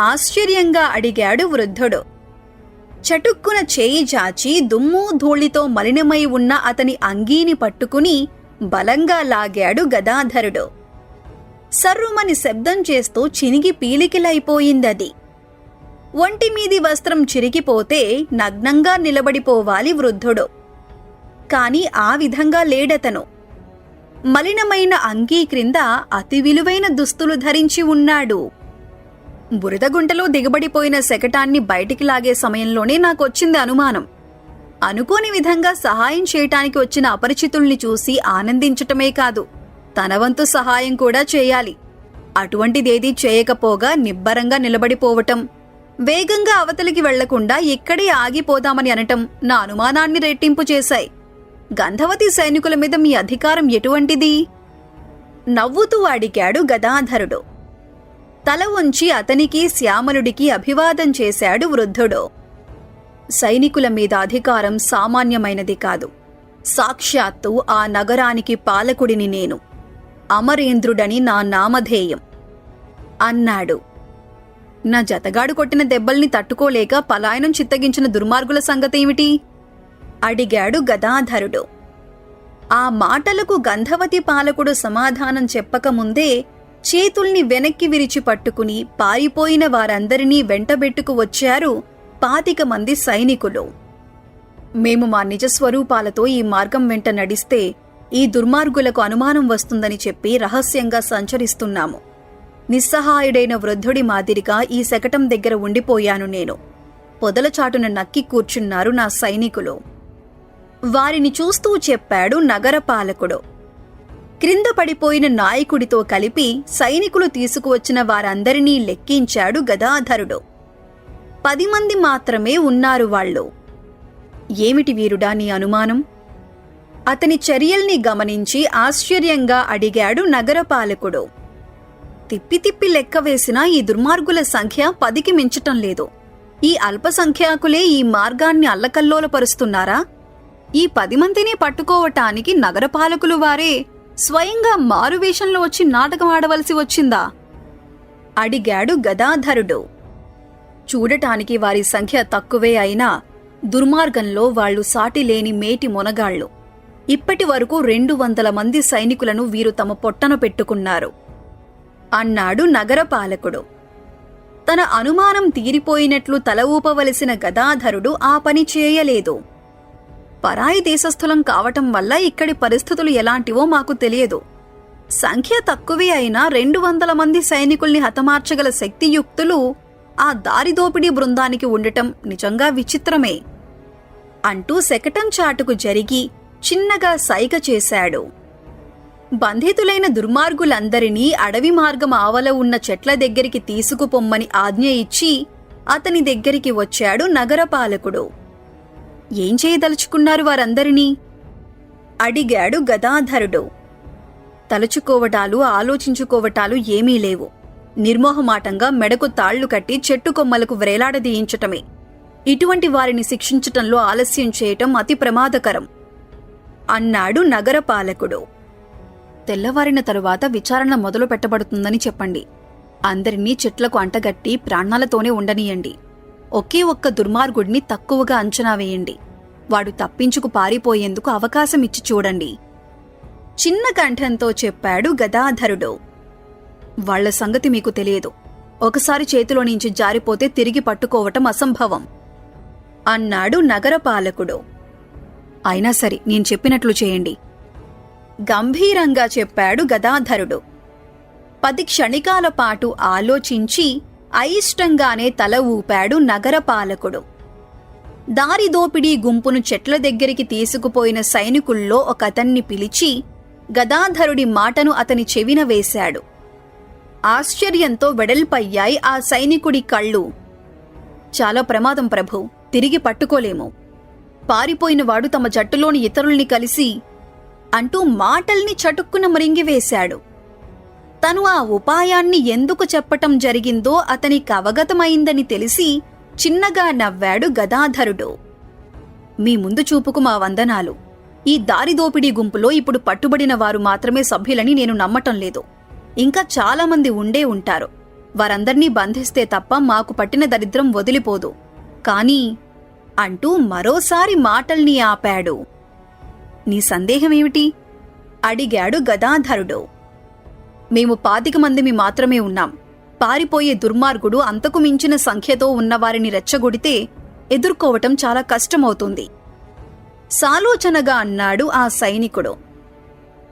ఆశ్చర్యంగా అడిగాడు వృద్ధుడు. చటుక్కున చేయి జాచి దుమ్ము ధూళితో మలినమై ఉన్న అతని అంగీని పట్టుకుని బలంగా లాగాడు గదాధరుడు. సర్రుమని శబ్దం చేస్తూ చినిగి పీలికిలైపోయిందది. ఒంటి మీది వస్త్రం చిరిగిపోతే నగ్నంగా నిలబడిపోవాలి వృద్ధుడు. కాని ఆ విధంగా లేడతను. మలినమైన అంగీ క్రింద అతి విలువైన దుస్తులు ధరించి ఉన్నాడు. బురదగుంటలో దిగబడిపోయిన శకటాన్ని బయటికి లాగే సమయంలోనే నాకొచ్చింది అనుమానం. అనుకోని విధంగా సహాయం చేయటానికి వచ్చిన అపరిచితుల్ని చూసి ఆనందించటమే కాదు తన వంతు సహాయం కూడా చేయాలి. అటువంటిదేదీ చేయకపోగా నిబ్బరంగా నిలబడిపోవటం వేగంగా అవతలికి వెళ్ళకుండా ఇక్కడే ఆగిపోదామని అనటం నా అనుమానాన్ని రెట్టింపు చేశాయి. గంధవతి సైనికుల మీద మీ అధికారం ఎటువంటిది? నవ్వుతూ అడిగాడు గదాధరుడు. తల ఉంచి అతనికి శ్యామలుడికి అభివాదం చేశాడు వృద్ధుడు. సైనికుల మీద అధికారం సామాన్యమైనది కాదు. సాక్షాత్తు ఆ నగరానికి పాలకుడిని నేను. అమరేంద్రుడని నా నామధేయం. అన్నాడు. నా జతగాడు కొట్టిన దెబ్బల్ని తట్టుకోలేక పలాయనం చిత్తగించిన దుర్మార్గుల సంగతేమిటి? అడిగాడు గదాధరుడు. ఆ మాటలకు గంధవతి పాలకుడు సమాధానం చెప్పకముందే చేతుల్ని వెనక్కి విరిచి పట్టుకుని పారిపోయిన వారందరినీ వెంటబెట్టుకు వచ్చారు పాతిక మంది సైనికులు. మేము మా నిజ స్వరూపాలతో ఈ మార్గం వెంట నడిస్తే ఈ దుర్మార్గులకు అనుమానం వస్తుందని చెప్పి రహస్యంగా సంచరిస్తున్నాము. నిస్సహాయుడైన వృద్ధుడి మాదిరిగా ఈ శకటం దగ్గర ఉండిపోయాను నేను. పొదల చాటున నక్కి కూర్చున్నారు నా సైనికులు. వారిని చూస్తూ చెప్పాడు నగరపాలకుడు. క్రింద పడిపోయిన నాయకుడితో కలిపి సైనికులు తీసుకువచ్చిన వారందరినీ లెక్కించాడు గదాధరుడు. పది మంది మాత్రమే ఉన్నారు వాళ్ళు. ఏమిటి వీరుడా నీ అనుమానం? అతని చర్యల్ని గమనించి ఆశ్చర్యంగా అడిగాడు నగరపాలకుడు. తిప్పి తిప్పి లెక్క వేసినా ఈ దుర్మార్గుల సంఖ్య పదికి మించటం లేదు. ఈ అల్పసంఖ్యాకులే ఈ మార్గాన్ని అల్లకల్లోలపరుస్తున్నారా? ఈ పది మందిని పట్టుకోవటానికి నగరపాలకులు వారే స్వయంగా మారువేషంలో వచ్చి నాటకం ఆడవలసి వచ్చిందా? అడిగాడు గదాధరుడు. చూడటానికి వారి సంఖ్య తక్కువే అయినా దుర్మార్గంలో వాళ్ళు సాటిలేని మేటి మొనగాళ్ళు ఇప్పటి వరకు రెండు వందల మంది సైనికులను వీరు తమ పొట్టన పెట్టుకున్నారు. అన్నాడు నగరపాలకుడు తన అనుమానం తీరిపోయినట్లు తల ఊపవలసిన గదాధరుడు ఆ పని చేయలేదు. పరాయి దేశస్థులం కావటం వల్ల ఇక్కడి పరిస్థితులు ఎలాంటివో మాకు తెలియదు. సంఖ్య తక్కువే అయినా రెండు వందల మంది సైనికుల్ని హతమార్చగల శక్తియుక్తులు ఆ దారిదోపిడీ బృందానికి ఉండటం నిజంగా విచిత్రమే. అంటూ శకటం చాటుకు జరిగి చిన్నగా సైగ చేశాడు. బంధితులైన దుర్మార్గులందరినీ అడవి మార్గం ఆవల ఉన్న చెట్ల దగ్గరికి తీసుకుపొమ్మని ఆజ్ఞ ఇచ్చి అతని దగ్గరికి వచ్చాడు నగరపాలకుడు. ఏం చేయదలుచుకున్నారు వారందరినీ? అడిగాడు గదాధరుడు. తలుచుకోవటాలు ఆలోచించుకోవటాలు ఏమీ లేవు. నిర్మోహమాటంగా మెడకు తాళ్ళు కట్టి చెట్టు కొమ్మలకు వ్రేలాడదీయించటమే ఇటువంటి వారిని శిక్షించటంలో ఆలస్యం చేయటం అతి ప్రమాదకరం. అన్నాడు నగరపాలకుడు. తెల్లవారిన తరువాత విచారణ మొదలు పెట్టబడుతుందని చెప్పండి. అందరినీ చెట్లకు అంటగట్టి ప్రాణాలతోనే ఉండనీయండి. ఒకే ఒక్క దుర్మార్గుడిని తక్కువగా అంచనా వేయండి. వాడు తప్పించుకు పారిపోయేందుకు అవకాశం ఇచ్చి చూడండి. చిన్న కంఠంతో చెప్పాడు గదాధరుడు. వాళ్ళ సంగతి మీకు తెలియదు. ఒకసారి చేతిలో నుంచి జారిపోతే తిరిగి పట్టుకోవటం అసంభవం. అన్నాడు నగరపాలకుడు. అయినా సరే నేను చెప్పినట్లు చేయండి. గంభీరంగా చెప్పాడు గదాధరుడు. పది క్షణికాల పాటు ఆలోచించి అయిష్టంగానే తల ఊపాడు నగరపాలకుడు. దారిదోపిడీ గుంపును చెట్ల దగ్గరికి తీసుకుపోయిన సైనికుల్లో ఒకతన్ని పిలిచి గదాధరుడి మాటను అతని చెవిన వేశాడు. ఆశ్చర్యంతో వెడల్పయ్యాయి ఆ సైనికుడి కళ్ళు. చాలా ప్రమాదం ప్రభు తిరిగి పట్టుకోలేము. పారిపోయినవాడు తమ జట్టులోని ఇతరుల్ని కలిసి అంటూ మాటల్ని చటుక్కున మరింగివేశాడు తను ఆ ఉపాయాన్ని ఎందుకు చెప్పటం జరిగిందో అతనికి అవగతమైందని తెలిసి చిన్నగా నవ్వాడు గదాధరుడు. మీ ముందు చూపుకు మా వందనాలు. ఈ దారిదోపిడీ గుంపులో ఇప్పుడు పట్టుబడిన వారు మాత్రమే సభ్యులని నేను నమ్మటం లేదు. ఇంకా చాలామంది ఉండే ఉంటారు. వారందర్నీ బంధిస్తే తప్ప మాకు పట్టిన దరిద్రం వదిలిపోదు. కానీ అంటూ మరోసారి మాటల్ని ఆపాడు. నీ సందేహమేమిటి? అడిగాడు గదాధరుడు. మేము పాతిక మందిమి మాత్రమే ఉన్నాం. పారిపోయే దుర్మార్గుడు అంతకు మించిన సంఖ్యతో ఉన్నవారిని రెచ్చగొడితే ఎదుర్కోవటం చాలా కష్టమవుతుంది. సాలోచనగా అన్నాడు ఆ సైనికుడు.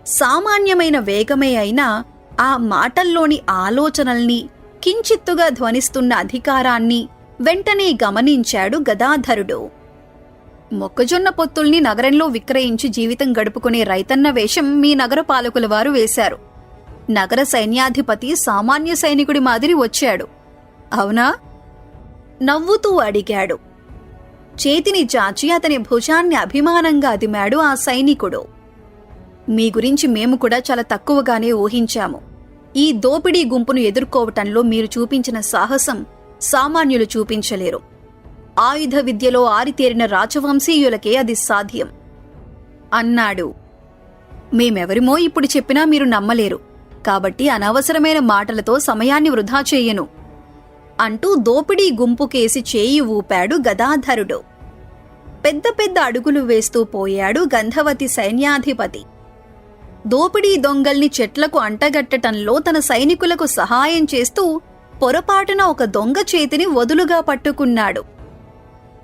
సామాన్యమైన వేగమే అయినా ఆ మాటల్లోని ఆలోచనల్ని కించిత్తుగా ధ్వనిస్తున్న అధికారాన్ని వెంటనే గమనించాడు గదాధరుడు. మొక్కజొన్న పొత్తుల్ని నగరంలో విక్రయించి జీవితం గడుపుకునే రైతన్న వేషం మీ నగర పాలకుల వారు వేశారు. నగర సైన్యాధిపతి సామాన్య సైనికుడి మాదిరి వచ్చాడు. అవునా? నవ్వుతూ అడిగాడు. చేతిని చాచి అతని భుజాన్ని అభిమానంగా అదిమాడు ఆ సైనికుడు. మీ గురించి మేము కూడా చాలా తక్కువగానే ఊహించాము. ఈ దోపిడీ గుంపును ఎదుర్కోవటంలో మీరు చూపించిన సాహసం సామాన్యులు చూపించలేరు. ఆయుధ విద్యలో ఆరితేరిన రాజవంశీయులకే అది సాధ్యం. అన్నాడు. మేమెవరిమో ఇప్పుడు చెప్పినా మీరు నమ్మలేరు. కాబట్టి అనవసరమైన మాటలతో సమయాన్ని వృధా చేయను. అంటూ దోపిడీ గుంపుకేసి చేయి ఊపాడు గదాధరుడు. పెద్ద పెద్ద అడుగులు వేస్తూ పోయాడు గంధవతి సైన్యాధిపతి. దోపిడీ దొంగల్ని చెట్లకు అంటగట్టటంలో తన సైనికులకు సహాయం చేస్తూ పొరపాటున ఒక దొంగ చేతిని వదులుగా పట్టుకున్నాడు.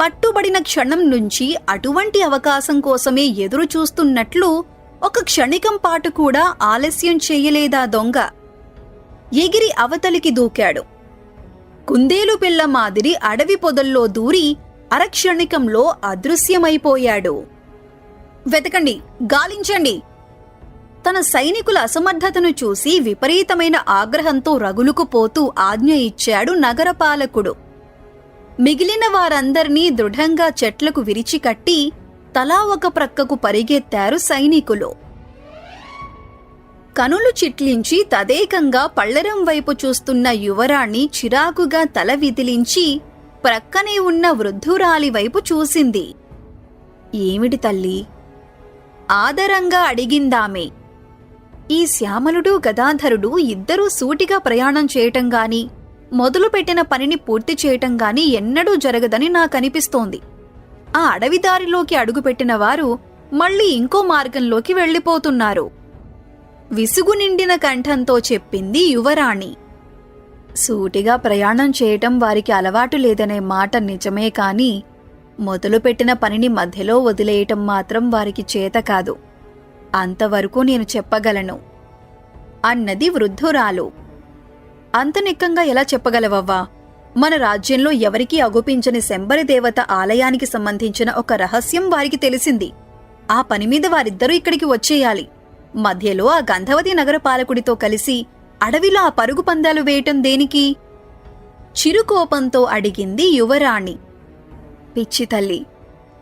పట్టుబడిన క్షణం నుంచి అటువంటి అవకాశం కోసమే ఎదురు చూస్తున్నట్లు ఒక క్షణికం పాటు కూడా ఆలస్యం చేయలేదా దొంగ? ఎగిరి అవతలికి దూకాడు. కుందేలు పిల్ల మాదిరి అడవి పొదల్లో దూరి అరక్షణికంలో అదృశ్యమైపోయాడు. వెతకండి గాలించండి. తన సైనికుల అసమర్థతను చూసి విపరీతమైన ఆగ్రహంతో రగులుకుపోతూ ఆజ్ఞ ఇచ్చాడు నగరపాలకుడు. మిగిలిన వారందర్నీ దృఢంగా చెట్లకు విరిచి కట్టి తలా ఒక ప్రక్కకు పరిగెత్తారు సైనికులు. కనులు చిట్లించి తదేకంగా పళ్ళరం వైపు చూస్తున్న యువరాణి చిరాకుగా తల విదిలించి ప్రక్కనే ఉన్న వృద్ధురాలి వైపు చూసింది. ఏమిటి తల్లి? ఆదరంగా అడిగిందామె. ఈ శ్యామలుడు గదాధరుడు ఇద్దరూ సూటిగా ప్రయాణం చేయటం గాని మొదలుపెట్టిన పనిని పూర్తి చేయటం గాని ఎన్నడూ జరగదని నాకనిపిస్తోంది ఆ అడవిదారిలోకి అడుగుపెట్టిన వారు మళ్ళీ ఇంకో మార్గంలోకి వెళ్ళిపోతున్నారు. విసుగు నిండిన కంఠంతో చెప్పింది యువరాణి. సూటిగా ప్రయాణం చేయటం వారికి అలవాటు లేదనే మాట నిజమే కాని మొదలుపెట్టిన పనిని మధ్యలో వదిలేయటం మాత్రం వారికి చేత కాదు. అంతవరకు నేను చెప్పగలను. అన్నది వృద్ధురాలు. అంత నిక్కంగా ఎలా చెప్పగలవవ్వా? మన రాజ్యంలో ఎవరికీ అగుపించని శంబరి దేవత ఆలయానికి సంబంధించిన ఒక రహస్యం వారికి తెలిసింది. ఆ పని మీద వారిద్దరూ ఇక్కడికి వచ్చేయాలి. మధ్యలో ఆ గంధవతి నగరపాలకుడితో కలిసి అడవిలో ఆ పరుగు పందాలు వేయటం దేనికి? చిరుకోపంతో అడిగింది యువరాణి. పిచ్చి తల్లి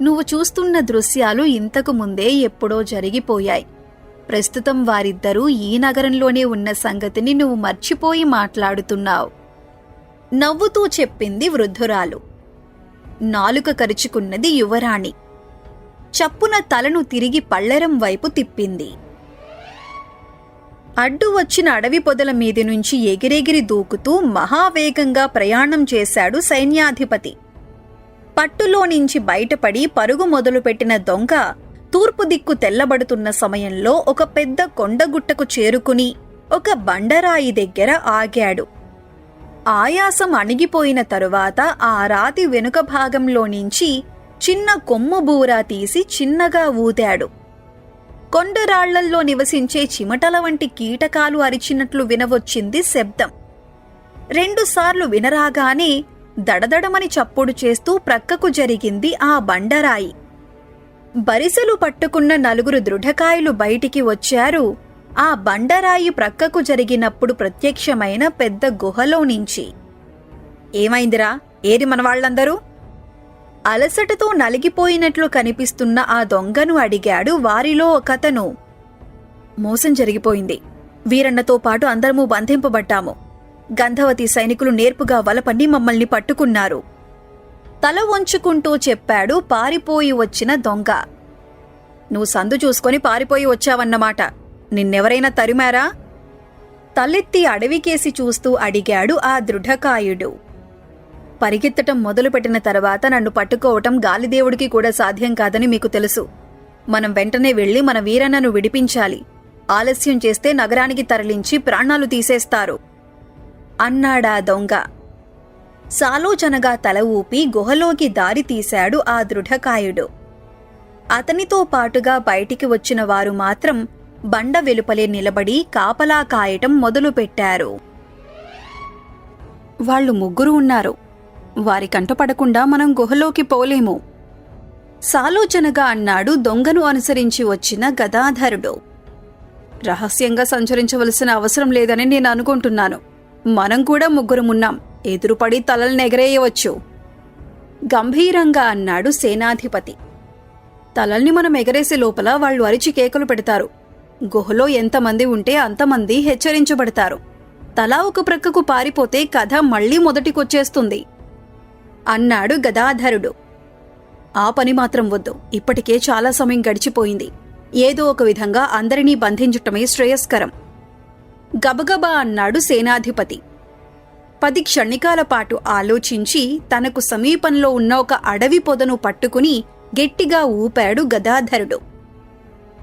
నువ్వు చూస్తున్న దృశ్యాలు ఇంతకు ముందే ఎప్పుడో జరిగిపోయాయి. ప్రస్తుతం వారిద్దరూ ఈ నగరంలోనే ఉన్న సంగతిని నువ్వు మర్చిపోయి మాట్లాడుతున్నావు. నవ్వుతూ చెప్పింది వృద్ధురాలు. నాలుక కరుచుకున్నది యువరాణి. చప్పున తలను తిరిగి పళ్ళెరం వైపు తిప్పింది. అడ్డు వచ్చిన అడవి పొదల మీది నుంచి ఎగిరెగిరి దూకుతూ మహావేగంగా ప్రయాణం చేశాడు సైన్యాధిపతి. పట్టులో నుంచి బయటపడి పరుగు మొదలుపెట్టిన దొంగ తూర్పు దిక్కు తెల్లబడుతున్న సమయంలో ఒక పెద్ద కొండగుట్టకు చేరుకుని ఒక బండరాయి దగ్గర ఆగాడు. ఆయాసం అణిగిపోయిన తరువాత ఆ రాతి వెనుక భాగంలో నుంచి చిన్న కొమ్ము బూరా తీసి చిన్నగా ఊదాడు. కొండరాళ్ళల్లో నివసించే చిమటల వంటి కీటకాలు అరిచినట్లు వినవచ్చింది శబ్దం. రెండుసార్లు వినరాగానే దడదడమని చప్పుడు చేస్తూ ప్రక్కకు జరిగింది ఆ బండరాయి. బరిసెలు పట్టుకున్న నలుగురు దృఢకాయలు బయటికి వచ్చారు. ఆ బండరాయి ప్రక్కకు జరిగినప్పుడు ప్రత్యక్షమైన పెద్ద గుహలో నుంచి. ఏమైందిరా? ఏది మన వాళ్ళందరూ? అలసటతో నలిగిపోయినట్లు కనిపిస్తున్న ఆ దొంగను అడిగాడు వారిలో ఒకతను. మోసం జరిగిపోయింది. వీరన్నతో పాటు అందరము బంధింపబడ్డాము. గంధవతి సైనికులు నేర్పుగా వలపండి మమ్మల్ని పట్టుకున్నారు. తల వంచుకుంటూ చెప్పాడు పారిపోయి వచ్చిన దొంగ. నువ్వు సందు చూసుకొని పారిపోయి వచ్చావన్నమాట. నిన్నెవరైనా తరిమారా? తలెత్తి అడవికేసి చూస్తూ అడిగాడు ఆ దృఢకాయుడు. పరిగెత్తటం మొదలుపెట్టిన తర్వాత నన్ను పట్టుకోవటం గాలిదేవుడికి కూడా సాధ్యం కాదని మీకు తెలుసు. మనం వెంటనే వెళ్ళి మన వీరన్నను విడిపించాలి. ఆలస్యం చేస్తే నగరానికి తరలించి ప్రాణాలు తీసేస్తారు. అన్నాడా దొంగ. సాలోచనగా తల ఊపి గుహలోకి దారి తీశాడు ఆ దృఢకాయుడు. అతనితో పాటుగా బయటికి వచ్చిన వారు మాత్రం బండ వెలుపలే నిలబడి కాపలా కాయటం మొదలుపెట్టారు. వాళ్ళు ముగ్గురు ఉన్నారు. వారి కంటపడకుండా మనం గుహలోకి పోలేము. సాలోచనగా అన్నాడు దొంగను అనుసరించి వచ్చిన గదాధరుడు. రహస్యంగా సంచరించవలసిన అవసరం లేదని నేను అనుకుంటున్నాను. మనం కూడా ముగ్గురమున్నాం ఎదురుపడి తలలు ఎగరేయవచ్చు గంభీరంగా అన్నాడు సేనాధిపతి. తలల్ని మనం ఎగరేసే లోపల వాళ్ళు అరిచి కేకలు పెడతారు. గుహలో ఎంతమంది ఉంటే అంతమంది హెచ్చరించబడతారు. తలా ఒక ప్రక్కకు పారిపోతే కథ మళ్ళీ మొదటికొచ్చేస్తుంది. అన్నాడు గదాధరుడు. ఆ పని మాత్రం వద్దు ఇప్పటికే చాలా సమయం గడిచిపోయింది. ఏదో ఒక విధంగా అందరినీ బంధించటమే శ్రేయస్కరం. గబగబా అన్నాడు సేనాధిపతి. పది క్షణికాల పాటు ఆలోచించి తనకు సమీపంలో ఉన్న ఒక అడవి పొదను పట్టుకుని గట్టిగా ఊపాడు గదాధరుడు.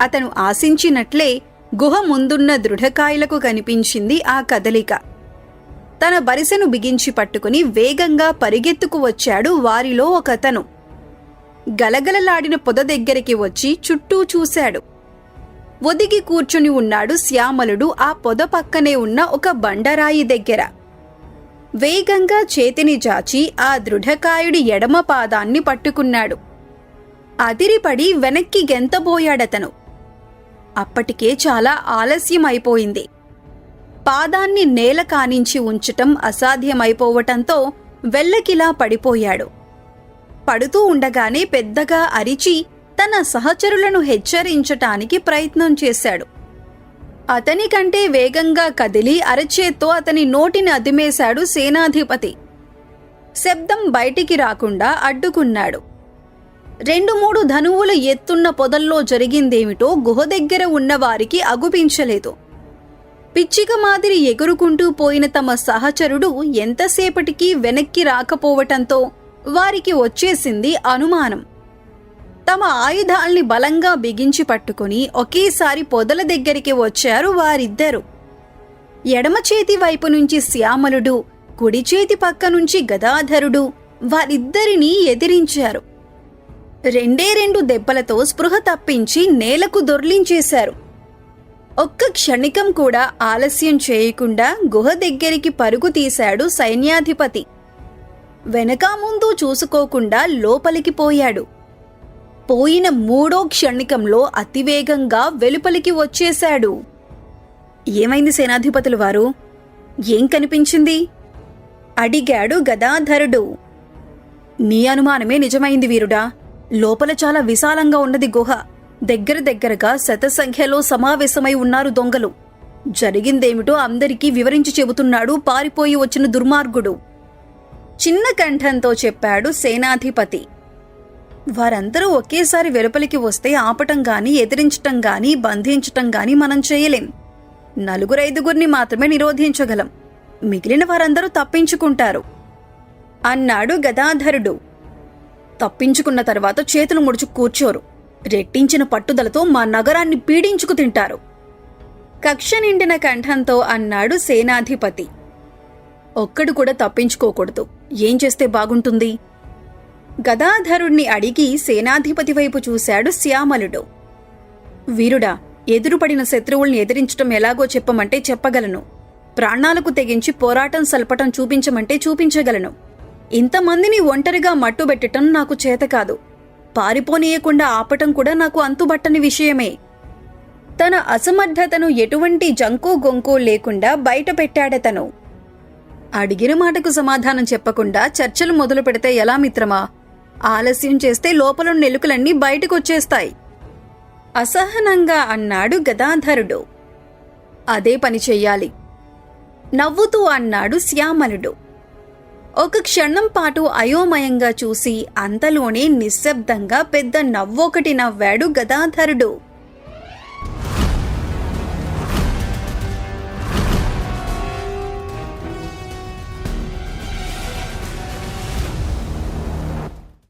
అతను ఆశించినట్లే గుహ ముందున్న దృఢకాయలకు కనిపించింది ఆ కదలిక. తన బరిసెను బిగించి పట్టుకుని వేగంగా పరిగెత్తుకు వచ్చాడు వారిలో ఒకతను. గలగలలాడిన పొద దగ్గరికి వచ్చి చుట్టూ చూశాడు. ఒదిగి కూర్చుని ఉన్నాడు శ్యామలుడు ఆ పొద పక్కనే ఉన్న ఒక బండరాయి దగ్గర. వేగంగా చేతిని జాచి ఆ దృఢకాయుడి ఎడమ పాదాన్ని పట్టుకున్నాడు. అదిరిపడి వెనక్కి గెంతబోయాడతను. అప్పటికే చాలా ఆలస్యం అయిపోయింది పాదాన్ని నేల కానించి ఉంచటం అసాధ్యమైపోవటంతో వెల్లకిలా పడిపోయాడు. పడుతూ ఉండగానే పెద్దగా అరిచి తన సహచరులను హెచ్చరించటానికి ప్రయత్నం చేశాడు. అతని కంటే వేగంగా కదిలి అరచేత్తో అతని నోటిని అదిమేశాడు సేనాధిపతి. శబ్దం బయటికి రాకుండా అడ్డుకున్నాడు. రెండు మూడు ధనువుల ఎత్తున్న పొదల్లో జరిగిందేమిటో గుహ దగ్గర ఉన్న వారికి అగుపించలేదు. పిచ్చిక మాదిరి ఎగురుకుంటూ పోయిన తమ సహచరుడు ఎంతసేపటికి వెనక్కి రాకపోవటంతో వారికి వచ్చేసింది అనుమానం. తమ ఆయుధాల్ని బలంగా బిగించి పట్టుకుని ఒకేసారి పొదల దగ్గరికి వచ్చారు వారిద్దరు. ఎడమ చేతి వైపు నుంచి శ్యామలుడు కుడి చేతి పక్క నుంచి గదాధరుడు వారిద్దరినీ ఎదిరించారు. రెండే రెండు దెబ్బలతో స్పృహ తప్పించి నేలకు దొర్లించేశారు. ఒక్క క్షణికం కూడా ఆలస్యం చేయకుండా గుహ దగ్గరికి పరుగు తీశాడు సైన్యాధిపతి. వెనక ముందు చూసుకోకుండా లోపలికి పోయాడు. పోయిన మూడో క్షణికంలో అతివేగంగా వెలుపలికి వచ్చేశాడు. ఏమైంది సేనాధిపతులు వారు? ఏం కనిపించింది? అడిగాడు గదాధరుడు. నీ అనుమానమే నిజమైంది వీరుడా. లోపల చాలా విశాలంగా ఉన్నది గుహ. దగ్గర దగ్గరగా శతసంఖ్యలో సమావేశమై ఉన్నారు దొంగలు. జరిగిందేమిటో అందరికీ వివరించి చెబుతున్నాడు పారిపోయి వచ్చిన దుర్మార్గుడు. చిన్న కంఠంతో చెప్పాడు సేనాధిపతి. వారందరూ ఒకేసారి వెలుపలికి వస్తే ఆపటం గాని ఎదిరించటం గాని బంధించటం గాని మనం చేయలేం. నలుగురైదుగురిని మాత్రమే నిరోధించగలం. మిగిలిన వారందరూ తప్పించుకుంటారు. అన్నాడు గదాధరుడు. తప్పించుకున్న తర్వాత చేతులు ముడుచు కూర్చోరు. రెట్టించిన పట్టుదలతో మా నగరాన్ని పీడించుకు తింటారు. కక్ష నిండిన కంఠంతో అన్నాడు సేనాధిపతి. ఒక్కడు కూడా తప్పించుకోకూడదు. ఏం చేస్తే బాగుంటుంది? గదాధరుణ్ణి అడిగి సేనాధిపతి వైపు చూశాడు శ్యామలుడు. వీరుడా ఎదురుపడిన శత్రువుల్ని ఎదిరించటం ఎలాగో చెప్పమంటే చెప్పగలను. ప్రాణాలకు తెగించి పోరాటం సల్పటం చూపించమంటే చూపించగలను. ఇంతమందిని ఒంటరిగా మట్టుబెట్టటం నాకు చేత కాదు. పారిపోనీయకుండా ఆపటం కూడా నాకు అంతుబట్టని విషయమే. తన అసమర్థతను ఎటువంటి జంకు గొంకు లేకుండా బయట పెట్టాడతను. అడిగిన మాటకు సమాధానం చెప్పకుండా చర్చలు మొదలు పెడితే ఎలా మిత్రమా? ఆలస్యం చేస్తే లోపల నెలుకలన్నీ బయటకొచ్చేస్తాయి. అసహనంగా అన్నాడు గదాధరుడు. అదే పని చెయ్యాలి. నవ్వుతూ అన్నాడు శ్యామలుడు. ఒక క్షణం పాటు అయోమయంగా చూసి అంతలోనే నిశ్శబ్దంగా పెద్ద నవ్వొకటి నవ్వాడు గదాధరుడు.